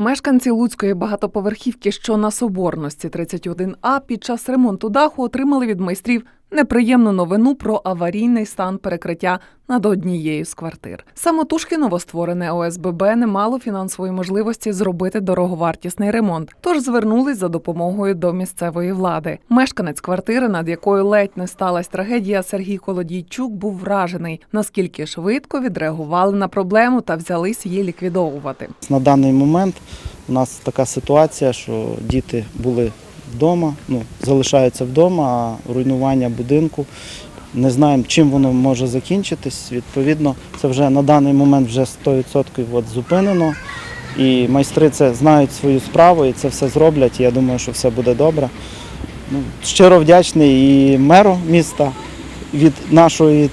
Мешканці Луцької багатоповерхівки, що на Соборності 31А, під час ремонту даху отримали від майстрів неприємну новину про аварійний стан перекриття над однією з квартир. Самотужки новостворене ОСББ не мало фінансової можливості зробити дороговартісний ремонт, тож звернулись за допомогою до місцевої влади. Мешканець квартири, над якою ледь не сталася трагедія, Сергій Колодійчук був вражений, наскільки швидко відреагували на проблему та взялись її ліквідовувати. На даний момент у нас така ситуація, що діти були вдома, ну, залишаються вдома, а руйнування будинку. Не знаємо, чим воно може закінчитись. Відповідно, це вже на даний момент вже 100% от зупинено. І майстри це знають свою справу і це все зроблять. Я думаю, що все буде добре. Ну, щиро вдячний і меру міста від нашої,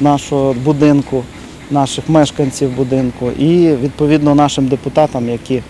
нашого будинку, наших мешканців будинку і відповідно нашим депутатам, які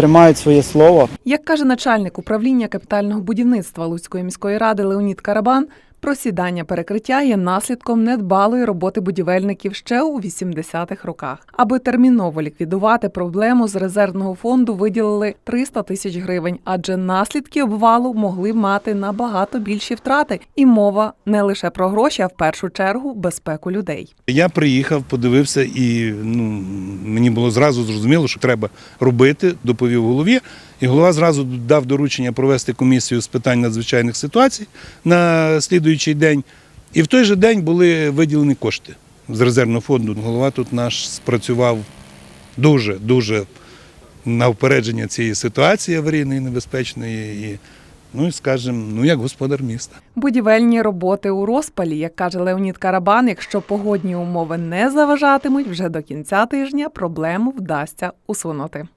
тримають своє слово. Як каже начальник управління капітального будівництва Луцької міської ради Леонід Карабан, просідання перекриття є наслідком недбалої роботи будівельників ще у 80-х роках. Аби терміново ліквідувати проблему з резервного фонду виділили 300 тисяч гривень, адже наслідки обвалу могли мати набагато більші втрати. І мова не лише про гроші, а в першу чергу безпеку людей. Я приїхав, подивився, і ну, мені було зразу зрозуміло, що треба робити, доповів голові. І голова зразу дав доручення провести комісію з питань надзвичайних ситуацій на слідуючий день. І в той же день були виділені кошти з резервного фонду. Голова тут наш спрацював дуже, дуже на впередження цієї ситуації аварійної, небезпечної. І, ну і скажімо, ну як господар міста. Будівельні роботи у розпалі, як каже Леонід Карабан, якщо погодні умови не заважатимуть, вже до кінця тижня проблему вдасться усунути.